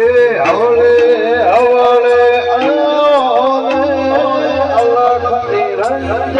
હવળે હવળે અયોને અલખની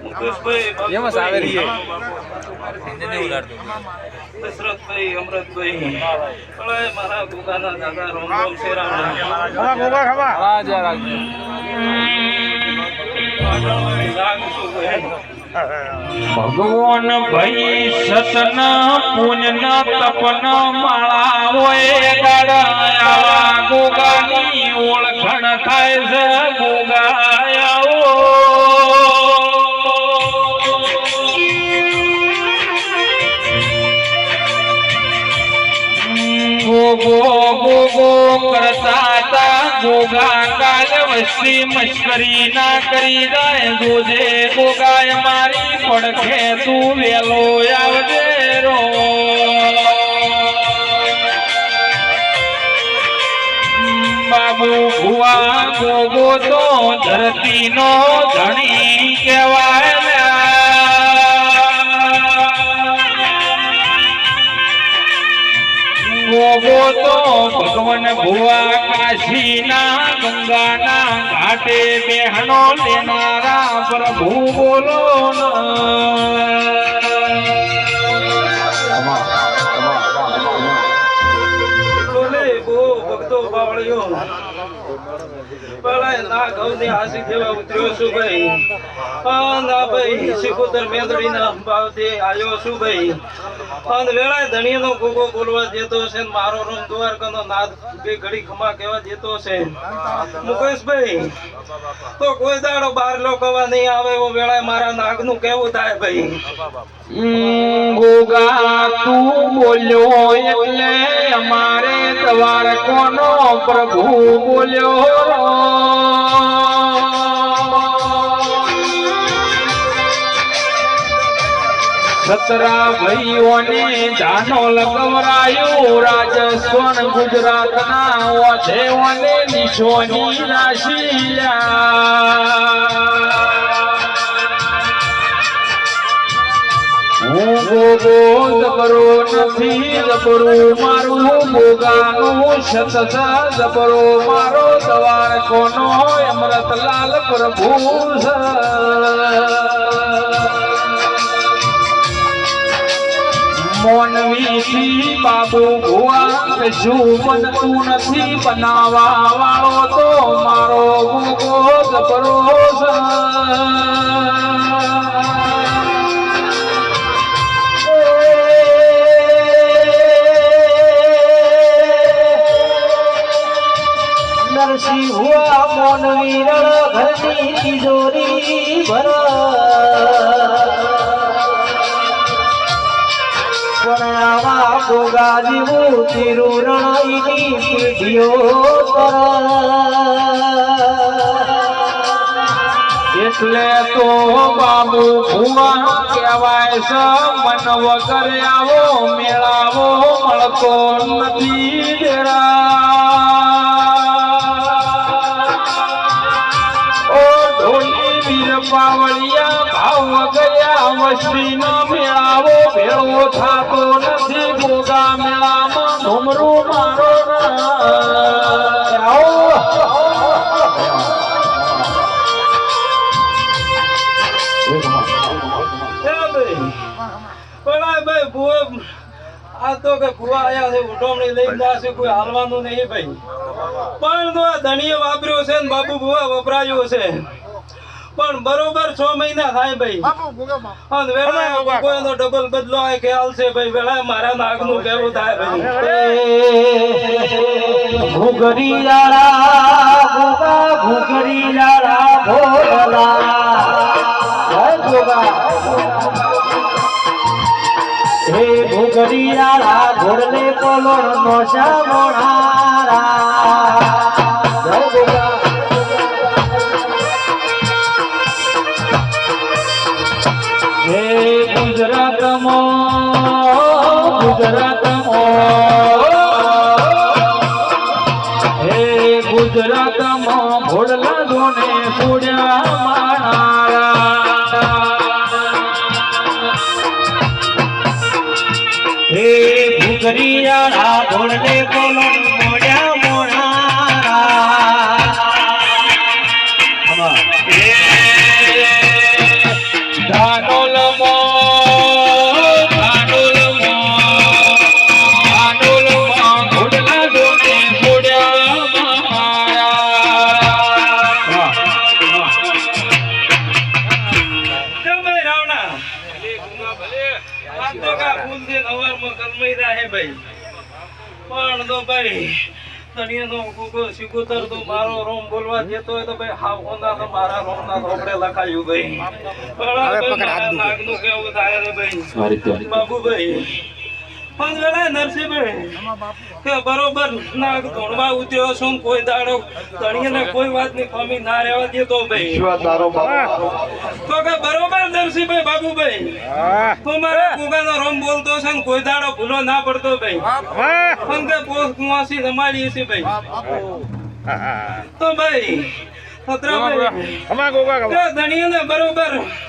એમાં સાવેરી છે. દશરથભાઈ અમૃતભાઈ મારા ગુગાના દાદા રોમ રોમ શેરામ હા, જય રાખજો. રાગ શું ભગવાન ભાઈ સતના પુણ્યના તપન માળા હોય ગાડા આવા ગોગાની ઓળખણ થાય છે ગોગો ગોગો મશ્કરી ના કરી જાય જોજે ગોગાય મારી પડખે તું વેલો આવજે રો. બાબુ ભુવા ગોગો તો ધરતી નો ધણી કહેવાય તો ભગવાન ભુવા કાશીના ગંગાના ઘાટે બેહનો લેનારા પ્રભુ બોલો બાવળ્યો પણ ભક્તો ઘઉં ની ના હાસી દેવા ઉતર્યો છું ભાઈ. ના ભાઈ સિકોતર મેંદડીના ભાવથી આવ્યો છું ભાઈ. અને વેળાએ ધણીનો ગોગો બોલવા દેતો છે મારો રૂમ દ્વારકાનો નાદ બે ઘડી ખમા કહેવા દેતો છે. મુકેશભાઈ તો કોઈ દાડો બાર લોકોવા આવે વેળાએ મારા નાગનું કેવું થાય ભાઈ. ગોગા તું બોલ્યો એટલે અમારે દ્વારકોનો પ્રભુ બોલ્યો. સતરા ભાઈઓને જાનો લગવરાયો રાજસ્થાન ગુજરાતના ઓછેઓને નિશોની નાશિયા હું ગોગો જબરો નથી જબરો મારું ગોગાનું સતસા જબરો મારો સવાર કોનો અમૃતલાલ પ્રભુ છે. મોનવીથી બાબુ ભુવા બનતું નથી બનાવા વાળો તો મારો ગોગો જબરો નરસિંહ હુઆ મોનવી રણ ઘરની તિજોરી ભરા. આવા ગોગા જેવું એટલે તો બાબુ ભુવા કહેવાય છે, મન વગર આવો, મેળાવો મળતો નથી ઓ ઢોલી વીર પાવળિયા, ભાવ ગયા વસ્તી નો મેળાવો ભેળો થાતો નથી ગોગા મેળામાં. ઘુમરું મારો આ તો કે ભુવા આયા છે ઉઠોમણી લઈને જાશે કોઈ હાલવાનું નહીં ભાઈ. પણ તો આ ધણીએ વાપર્યો છે ને બાપુ ભુવા વપરાયો છે. પણ બરોબર છ મહિના થાય ભાઈ. અને વેળા કોઈનો ડબલ બદલો આ ખ્યાલ છે ભાઈ વેળા મારા નાગનું કેવું થાય ભાઈ. ભોળલા જય ગોગા હે ઘુઘરીયાળા ઘોડલે પલોણ નો શામોણારા હે ગુજરાતમાં ભોળલા ધોને છોડ્યા માણારા હે ઘુઘરીયાળા ઘોડલે કોલોર ભાઈ. પણ તો ભાઈ તણીયાનો કુકો સિકુતર તો મારો રોમ બોલવા જતો હોય તો ભાઈ હાવ હોના તો મારા રોમના ધોપડે લખાયું ભાઈ. પણ નાગનું કેવું થાય રે ભાઈ. બાબુભાઈ પણ વેળા નરસિંહભાઈ બરોબર ના ધોણવા ઉતર્યો છું કોઈ દાડો તણીયાને કોઈ વાતની કમી ના રહેવા દેતો ભાઈ. વિશ્વાસ તારો બાપુ. તો કે બરોબર નરસિંહભાઈ બાબુભાઈ તું મારા કુગાનો રોમ બોલતો છે ને કોઈ દાડો ભૂલો ના પડતો ભાઈ. પણ કે પોસ કુવાસી રમાડી છે ભાઈ. તો ભાઈ ધણીયાને બરોબર